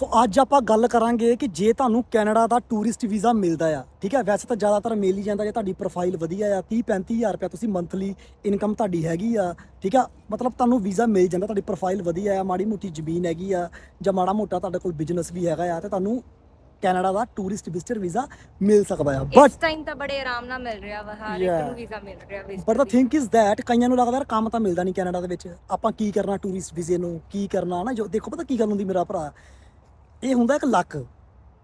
ਸੋ ਅੱਜ ਆਪਾਂ ਗੱਲ ਕਰਾਂਗੇ ਕਿ ਜੇ ਤੁਹਾਨੂੰ ਕੈਨੇਡਾ ਦਾ ਟੂਰਿਸਟ ਵੀਜ਼ਾ ਮਿਲਦਾ ਆ ਠੀਕ ਹੈ ਵੈਸੇ ਤਾਂ ਜ਼ਿਆਦਾਤਰ ਮਿਲ ਹੀ ਜਾਂਦਾ ਜੇ ਤੁਹਾਡੀ ਪ੍ਰੋਫਾਈਲ ਵਧੀਆ ਆ 30 35000 ਰੁਪਏ ਤੁਸੀਂ ਮੰਥਲੀ ਇਨਕਮ ਤੁਹਾਡੀ ਹੈਗੀ ਆ ਠੀਕ ਆ ਮਤਲਬ ਤੁਹਾਨੂੰ ਵੀਜ਼ਾ ਮਿਲ ਜਾਂਦਾ ਤੁਹਾਡੀ ਪ੍ਰੋਫਾਈਲ ਵਧੀਆ ਆ ਮਾੜੀ ਮੋਟੀ ਜ਼ਮੀਨ ਹੈਗੀ ਆ ਜਾਂ ਮਾੜਾ ਮੋਟਾ ਤੁਹਾਡੇ ਕੋਲ ਬਿਜ਼ਨਸ ਵੀ ਹੈਗਾ ਆ ਤੇ ਤੁਹਾਨੂੰ ਕੈਨੇਡਾ ਦਾ ਟੂਰਿਸਟ ਵਿਜ਼ਟਰ ਵੀਜ਼ਾ ਮਿਲ ਸਕਦਾ ਆ ਇਸ ਬਟ ਟਾਈਮ ਤਾਂ ਬੜੇ ਆਰਾਮ ਨਾਲ ਮਿਲ ਰਿਹਾ ਵਾ ਹਰ ਇੱਕ. ਨੂੰ ਵੀਜ਼ਾ ਮਿਲ ਰਿਹਾ but the thing is that ਕਈਆਂ ਨੂੰ ਲੱਗਦਾ ਯਾਰ ਕੰਮ ਤਾਂ ਮਿਲਦਾ ਨਹੀਂ ਕੈਨੇਡਾ ਦੇ ਵਿੱਚ ਆਪਾਂ ਕੀ ਕਰਨਾ ਟੂਰਿਸਟ ਵੀਜ਼ੇ ਨੂੰ ਕੀ ਕਰਨਾ ਨਾ ਜੋ ਦੇਖੋ ਪਤਾ ਕੀ ਗੱਲ ਹੁੰਦੀ ਮੇਰਾ ਭਰਾ ਇਹ ਹੁੰਦਾ ਇੱਕ ਲੱਕ।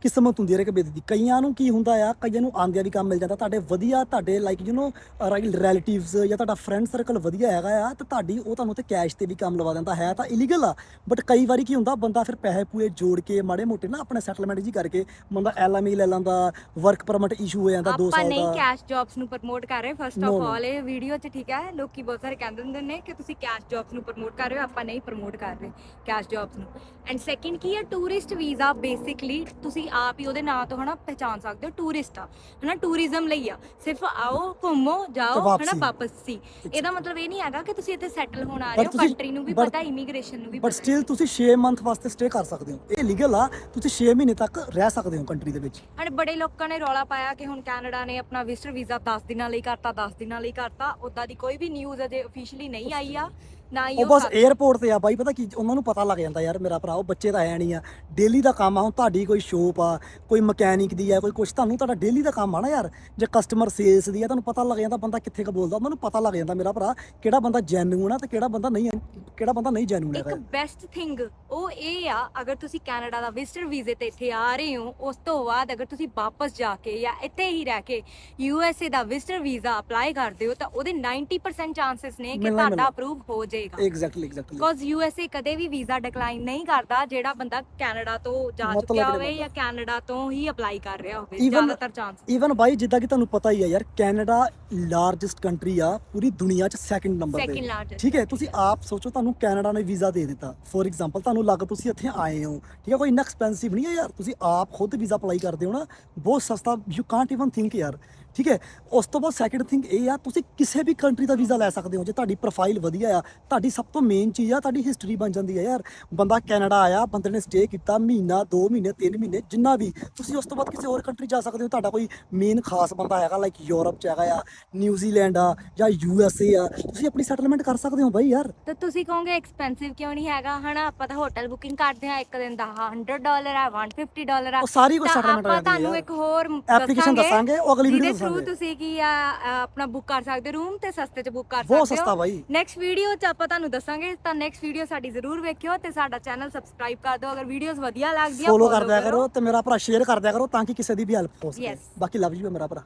ਕਿਸਮਤ ਹੁੰਦੀ ਹੈ ਇੱਕ ਬੇਦ ਦੀ। ਕਈਆਂ ਨੂੰ ਕੀ ਹੁੰਦਾ ਆ ਕਈਆਂ ਨੂੰ ਆਂਦਿਆਂ ਵੀ ਕੰਮ ਮਿਲ ਜਾਂਦਾ। ਤੁਹਾਡੇ ਵਧੀਆ ਤੁਹਾਡੇ ਲਾਈਕ ਯੂ نو ਰਿਲੇਟਿਵਸ ਜਾਂ ਤੁਹਾਡਾ ਫਰੈਂਡ ਸਰਕਲ ਵਧੀਆ ਹੈਗਾ ਆ ਤੇ ਤੁਹਾਡੀ ਉਹ ਤੁਹਾਨੂੰ ਤੇ ਕੈਸ਼ ਤੇ ਵੀ ਕੰਮ ਲਵਾ ਦਿੰਦਾ ਹੈ ਤਾਂ ਇਲੀਗਲ ਆ। ਬਟ ਕਈ ਵਾਰੀ ਕੀ ਹੁੰਦਾ ਬੰਦਾ ਫਿਰ ਪੈਸੇ ਪੂਏ ਜੋੜ ਕੇ ਮਾੜੇ ਮੋਟੇ ਨਾ ਆਪਣੇ ਸੈਟਲਮੈਂਟ ਜੀ ਕਰਕੇ ਬੰਦਾ ਐਲਐਮਈ ਲੈ ਲੈਂਦਾ ਵਰਕ ਪਰਮਿਟ ਇਸ਼ੂ ਹੋ ਜਾਂਦਾ 2 ਆਪਾਂ ਸਾਲ ਨਹੀਂ ਦਾ ਕੈਸ਼ ਜੌਬਸ ਨੂੰ ਪ੍ਰਮੋਟ ਕਰ ਰਹੇ ਫਸਟ ਆਫ. ਆਲ ਇਹ ਵੀਡੀਓ 'ਚ ਠੀਕ ਹੈ ਲੋਕੀ ਬਹੁਤ ਸਾਰੇ ਕਹਿੰਦੇ ਹੁੰਦੇ ਨੇ ਕਿ ਤੁਸੀਂ ਕੈਸ਼ ਜੌਬਸ ਨੂੰ ਪ੍ਰਮੋਟ ਕਰ ਰਹੇ ਹੋ ਆਪਾਂ ਨਹੀਂ ਪ੍ਰਮੋਟ ਕਰ ਰਹੇ ਕੈਸ਼ ਜੌਬਸ ਨੂੰ। ਐਂਡ ਸੈਕਿੰਡ ਕੀ ਹੈ ਟੂਰਿਸਟ ਵੀਜ਼ਾ ਬੇਸਿਕਲੀ ਤੁਸੀਂ ਆਪ ਹੀ ਉਹਦੇ ਨਾਂ ਤੋਂ ਹਨਾ ਪਹਿਚਾਨ ਸਕਦੇ ਹੋ ਟੂਰਿਸਟ ਆ। ਹਨਾ ਟੂਰਿਜ਼ਮ ਲਈ ਆ। ਸਿਰਫ ਆਓ ਘੁੰਮੋ ਜਾਓ ਹਨਾ ਵਾਪਸੀ। ਸੀ। ਇਹਦਾ ਮਤਲਬ ਇਹ ਨਹੀਂ ਹੈਗਾ ਕਿ ਤੁਸੀਂ ਇੱਥੇ ਸੈਟਲ ਹੋਣ ਆ ਰਹੇ ਹੋ ਤੁਸੀਂ- ਕੰਟਰੀ ਨੂੰ ਵੀ ਪਤਾ ਇਮੀਗ੍ਰੇਸ਼ਨ ਨੂੰ ਵੀ ਬਟ ਸਟਿਲ ਤੁਸੀਂ 6 ਮੰਥ ਵਾਸਤੇ ਸਟੇ ਕਰ ਸਕਦੇ ਹੋ। ਇਹ ਲੀਗਲ ਆ ਤੁਸੀਂ 6 ਮਹੀਨੇ ਤੱਕ ਰਹਿ ਸਕਦੇ ਹੋ ਕੰਟਰੀ ਦੇ ਵਿੱਚ। ਹਣ ਬੜੇ ਲੋਕਾਂ ਨੇ ਰੌਲਾ ਪਾਇਆ ਕਿ ਹੁਣ ਕੈਨੇਡਾ ਨੇ ਆਪਣਾ ਵਿਜ਼ਟਰ ਵੀਜ਼ਾ 10 ਦਿਨਾਂ ਲਈ ਕਰਤਾ 10 ਦਿਨਾਂ ਲਈ ਕਰਤਾ। ਉਦਾਂ ਦੀ ਕੋਈ ਵੀ ਨਿਊਜ਼ ਅਜੇ ਅਫੀਸ਼ੀਅਲੀ ਨਹੀਂ ਆਈ ਆ। ਨਾ ਹੀ ਉਹ ਬਸ 에어ਪੋਰਟ ਤੇ ਆ ਬਾਈ ਪਤਾ ਕੀ ਉਹਨਾਂ ਨੂੰ ਪਤਾ ਲੱਗ ਜਾਂਦਾ ਯਾਰ ਮੇਰਾ ਭਰਾ ਉਹ ਬੱਚੇ ਤਾਂ ਹੈ ਨਹੀਂ ਆ। ਡੇਲੀ ਦਾ ਕੰਮ ਆ ਹੁਣ ਤੁਹਾਡੀ ਕੋਈ ਸ਼ੋਪ ਆ ਕੋਈ ਮਕੈਨਿਕ ਦੀ ਆ ਕੋਈ ਕੁਛ ਤੁਹਾਨੂੰ ਤੁਹਾਡਾ ਡੇਲੀ ਦਾ ਕੰਮ ਆ ਨਾ ਯਾਰ। ਜੇ ਕਸਟਮਰ ਸੇਲਸ ਦੀ ਆ ਤੁਹਾਨੂੰ ਪਤਾ ਲੱਗ ਜਾਂਦਾ ਬੰਦਾ ਕਿੱਥੇ ਕ ਬੋਲਦਾ ਉਹਨਾਂ ਨੂੰ ਪਤਾ ਲੱਗ ਜਾਂਦਾ ਮੇਰਾ ਭਰਾ ਕਿਹੜਾ ਬੰਦਾ ਜੈਨੂਨ ਆ ਤੇ ਕਿਹੜਾ ਬੰਦਾ ਨਹੀਂ ਕਿਹੜਾ ਬੰਦਾ ਨਹੀਂ ਜੈਨੂਨ ਇੱਕ ਹੈਗਾ ਬੈਸਟ ਥਿੰਗ ਉਹ ਇਹ ਆ ਅਗਰ ਤੁਸੀਂ ਕੈਨੇਡਾ ਦਾ ਵਿਜ਼ਟਰ ਵੀਜ਼ੇ ਤੇ ਇੱਥੇ ਆ ਰਹੇ ਹੋ ਉਸ ਤੋਂ ਬਾਅਦ ਅਗਰ ਤੁਸੀਂ ਵਾਪਸ ਜਾ ਕੇ ਜਾਂ ਇੱਥੇ ਹੀ ਰਹਿ ਕੇ ਯੂ ਐਸ ਏ ਦਾ ਵਿਜ਼ਟਰ ਵੀਜ਼ਾ ਅਪਲਾਈ ਕਰਦੇ ਹੋ ਤਾਂ ਉਹਦੇ 90% ਚਾਂਸਸ ਨੇ ਕਿ ਮਿਲਣਾ ਤੁਹਾਡਾ ਮਿਲਣਾ। ਅਪਰੂਵ ਹੋ ਜਾਏਗਾ exactly exactly because U S A ਕਦੇ ਵੀ ਵੀਜ਼ਾ ਡਿਕਲਾਈਨ ਨਹੀਂ ਕਰਦਾ ਜਿਹੜਾ ਬੰਦਾ ਕੈਨੇਡਾ ਤੋਂ ਜਾ ਮਤਲਬ ਚੁੱਕਿਆ ਹੋਵੇ ਜਾਂ ਕੈਨੇਡਾ ਤੋਂ ਹੀ ਅਪਲਾਈ ਕਰ ਰਿਹਾ ਹੋਵੇ Even- ਜ਼ਿਆਦਾਤਰ ਚਾਂਸ ਈਵਨ ਬਾਈ ਜਿੱਦਾਂ ਕਿ ਤੁਹਾਨੂੰ ਪਤਾ ਹੀ ਆ ਯਾਰ ਕੈਨੇਡਾ ਲਾਰਜੈਸਟ ਕੰਟਰੀ ਆ ਪੂਰੀ ਦੁਨੀਆ 'ਚ ਸੈਕਿੰਡ ਨੰਬਰ ਤੇ। ਲਾਰਜੈਸਟ ਠੀਕ ਹੈ ਤੁਸੀਂ ਆਪ ਸੋਚੋ ਤੁਹਾਨੂੰ ਕੈਨੇਡਾ ਨੇ ਵੀਜ਼ਾ ਦੇ ਦਿੱਤਾ। ਫੋਰ ਐਗਜ਼ਾਮਪਲ ਤੁਹਾਨੂੰ ਲੱਗ ਤੁਸੀਂ ਇੱਥੇ ਆਏ ਹੋ। ਠੀਕ ਹੈ ਕੋਈ ਇੰਨਾ ਐਕਸਪੈਂਸਿਵ ਨਹੀਂ ਹੈ ਯਾਰ। ਤੁਸੀਂ ਆਪ ਖੁਦ ਵੀਜ਼ਾ ਅਪਲਾਈ ਕਰਦੇ ਹੋ ਨਾ। ਬਹੁਤ ਸਸਤਾ ਯੂ ਕਾਂਟ ਇਵਨ ਥਿੰਕ ਯਾਰ। ਠੀਕ ਹੈ? ਉਸ ਤੋਂ ਬਾਅਦ ਸੈਕਿੰਡ ਥਿੰਗ ਇਹ ਆ ਤੁਸੀਂ ਕਿਸੇ ਵੀ ਕੰਟਰੀ ਦਾ ਵੀਜ਼ਾ ਲੈ ਸਕਦੇ ਹੋ। ਜੇ ਤੁਹਾਡੀ ਪ੍ਰੋਫਾਈਲ ਵਧੀਆ ਆ ਤੁਹਾਡੀ ਸਭ ਤੋਂ ਮੇਨ ਚੀਜ਼ ਆ ਤੁਹਾਡੀ ਹਿਸਟਰੀ ਬਣ ਜਾਂਦੀ ਹੈ ਯਾਰ। ਬੰਦਾ ਕੈਨੇਡਾ ਆਇਆ ਬੰਦੇ ਨੇ ਸਟੇ ਕੀਤਾ ਮਹੀਨਾ 2 ਮਹੀਨੇ 3 ਮਹੀਨੇ ਜਿੰਨਾ ਵੀ। ਤੁਸੀਂ ਉਸ ਤੋਂ ਬਾਅਦ ਕਿਸੇ ਹੋਰ ਕੰਟਰੀ ਜਾ ਸਕਦੇ ਹੋ ਤੁਹਾਡਾ ਕੋਈ ਮੇਨ ਖਾਸ ਬੰਦਾ ਹੈਗਾ ਲਾਈਕ ਯੂਰਪ ਚ ਹੈਗਾ ਆ ਨਿਊਜ਼ੀਲੈਂਡ ਆ ਜਾਂ ਯੂ ਐਸ ਏ ਆ। ਤੁਸੀਂ ਆਪਣੀ ਸੈਟਲਮੈਂਟ ਕਰ ਸਕਦੇ ਹੋ ਬਾਈ ਯਾਰ। ਤਾਂ ਤੁਸੀਂ ਕਹੋਗੇ ਐਕਸਪੈਂਸਿਵ ਕਿਉਂ ਨਹੀਂ ਹੈਗਾ? ਹਨਾ ਆਪਾਂ ਤਾਂ ਹੋਟਲ ਬੁਕਿੰਗ ਕਰਦੇ ਹਾਂ ਇੱਕ ਦਿਨ ਦਾ 100 ਡਾਲਰ ਆ 150 ਡਾਲਰ ਆ। ਉਹ ਸਾਰੀ ਕੁਝ ਤਾਂ settlement ਹੋ ਆਪਾਂ ਤੁਹਾਨੂੰ। ਇੱਕ ਹੋਰ Application ਦੱਸਾਂਗੇ, ਉਹ ਅਗਲੀ video ਦੱਸਾਂਗੇ। ਤੁਸੀਂ ਕੀ ਆ ਆਪਣਾ ਬੁੱਕ ਕਰ ਸਕਦੇ ਰੂਮ ਤੇ ਸਸਤੇ ਚ ਬੁੱਕ ਕਰ ਸਕਦੇ ਹੋ। ਬਹੁਤ ਸਸਤਾ ਬਾਈ। ਨੈਕਸਟ ਵੀਡੀਓ ਚ ਆਪਾਂ ਤੁਹਾਨੂੰ ਦੱਸਾਂਗੇ ਤਾਂ ਨੈਕਸਟ ਵੀਡੀਓ ਸਾਡੀ ਜ਼ਰੂਰ ਵੇਖਿਓ ਤੇ ਸਾਡਾ ਚੈਨਲ ਸਬਸਕ੍ਰਾਈਬ ਕਰ ਦਿਓ। ਅਗਰ ਵੀਡੀਓਜ਼ ਵਧੀਆ ਲੱਗਦੀਆਂ ਫੋਲੋ ਕਰ ਦਿਆ ਕਰੋ ਤੇ ਮੇਰਾ ਭਰਾ ਸ਼ੇਅਰ ਕਰ ਦਿਆ ਕਰੋ ਤਾਂ ਕਿ ਕਿਸੇ ਦੀ ਵੀ ਹੈਲਪ ਹੋ ਸਕੇ. ਬਾਕੀ ਲਵ ਯੂ ਮੇਰਾ ਭਰਾ।